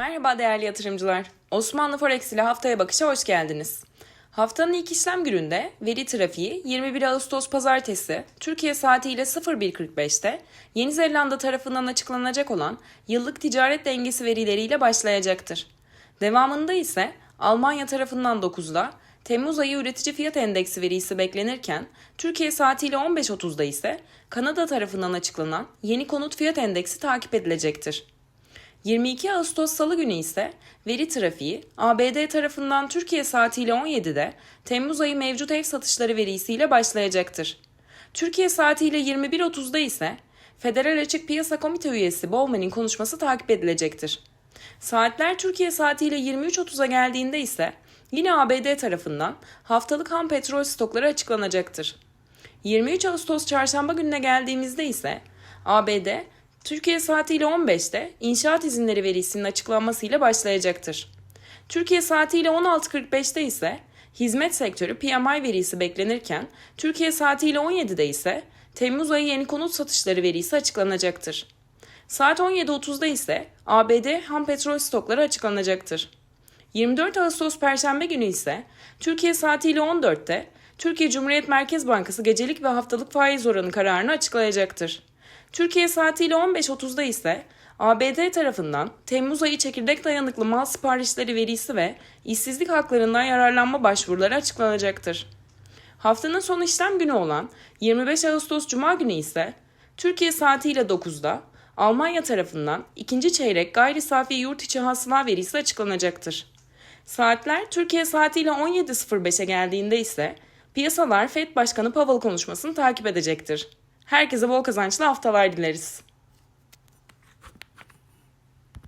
Merhaba değerli yatırımcılar. Osmanlı Forex ile haftaya bakışa hoş geldiniz. Haftanın ilk işlem gününde veri trafiği 21 Ağustos pazartesi Türkiye saatiyle 01.45'te Yeni Zelanda tarafından açıklanacak olan yıllık ticaret dengesi verileriyle başlayacaktır. Devamında ise Almanya tarafından 9'da Temmuz ayı üretici fiyat endeksi verisi beklenirken Türkiye saatiyle 15.30'da ise Kanada tarafından açıklanan yeni konut fiyat endeksi takip edilecektir. 22 Ağustos Salı günü ise veri trafiği ABD tarafından Türkiye saatiyle 17'de Temmuz ayı mevcut ev satışları verisiyle başlayacaktır. Türkiye saatiyle 21.30'da ise Federal Açık Piyasa Komite üyesi Bowman'in konuşması takip edilecektir. Saatler Türkiye saatiyle 23.30'a geldiğinde ise yine ABD tarafından haftalık ham petrol stokları açıklanacaktır. 23 Ağustos çarşamba gününe geldiğimizde ise ABD Türkiye saatiyle 15'te inşaat izinleri verisinin açıklanmasıyla başlayacaktır. Türkiye saatiyle 16.45'te ise hizmet sektörü PMI verisi beklenirken Türkiye saatiyle 17'de ise Temmuz ayı yeni konut satışları verisi açıklanacaktır. Saat 17.30'da ise ABD ham petrol stokları açıklanacaktır. 24 Ağustos Perşembe günü ise Türkiye saatiyle 14'te Türkiye Cumhuriyet Merkez Bankası gecelik ve haftalık faiz oranı kararını açıklayacaktır. Türkiye saatiyle 15.30'da ise ABD tarafından Temmuz ayı çekirdek dayanıklı mal siparişleri verisi ve işsizlik haklarından yararlanma başvuruları açıklanacaktır. Haftanın son işlem günü olan 25 Ağustos Cuma günü ise Türkiye saatiyle 9'da Almanya tarafından ikinci çeyrek gayri safi yurt içi hasıla verisi açıklanacaktır. Saatler Türkiye saatiyle 17.05'e geldiğinde ise piyasalar FED Başkanı Powell konuşmasını takip edecektir. Herkese bol kazançlı haftalar dileriz.